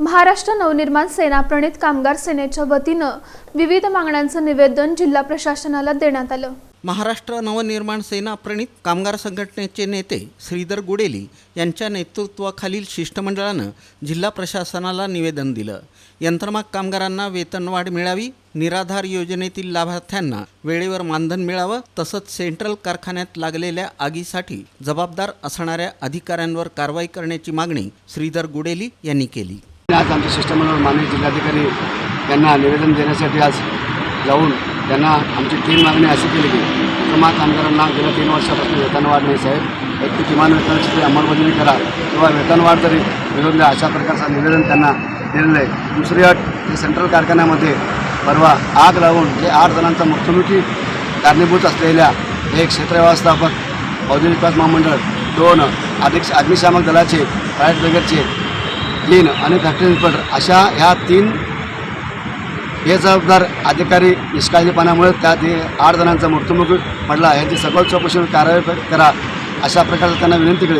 महाराष्ट्र नवनिर्माण सेना प्रणित कामगार सेनेच्या वतीनं विविध मागण्यांचं निवेदन जिल्हा प्रशासनाला देण्यात आलं. महाराष्ट्र नवनिर्माण सेना प्रणित कामगार संघटनेचे नेते श्रीधर गुडेली यांच्या नेतृत्वाखालील शिष्टमंडळानं जिल्हा प्रशासनाला निवेदन दिलं. यंत्रमाग कामगारांना वेतनवाढ मिळावी निराधार योजनेतील लाभार्थ्यांना वेळेवर मानधन मिळावं तसंच सेंट्रल कारखान्यात लागलेल्या आगीसाठी जबाबदार असणाऱ्या अधिकाऱ्यांवर कारवाई करण्याची मागणी श्रीधर गुडेली यांनी केली. आज आमचे शिष्टमंडळ माननीय जिल्हाधिकारी यांना निवेदन देण्यासाठी आज जाऊन त्यांना आमची तीन मागणी अशी केली की विमा कामगारांना गेल्या तीन वर्षापासून वेतनवाढ नाही साहेब. एक ते किमान वेतनाची तरी अंमलबजावणी करा किंवा वेतनवाढ तरी मिळून द्या अशा प्रकारचं निवेदन त्यांना दिलेलं आहे दुसरी अट ते सेंट्रल कारखान्यामध्ये परवा आग लावून जे आठ जणांचा मृत्युमुखी कारणीभूत असलेल्या एक क्षेत्र व्यवस्थापक औद्योगिक विकास महामंडळ दोन अधिक अग्निशामक दलाचे फायर ब्रिगेडचे तीन आणि फॅक्टरी इन्स्पेक्टर अशा ह्या तीन बेजबाबदार अधिकारी निष्काळजीपणामुळे त्यात आठ जणांचा मृत्युमुखी पडला यांची सखोल चौकशी कारवाई करा अशा प्रकारचं त्यांना विनंती केली.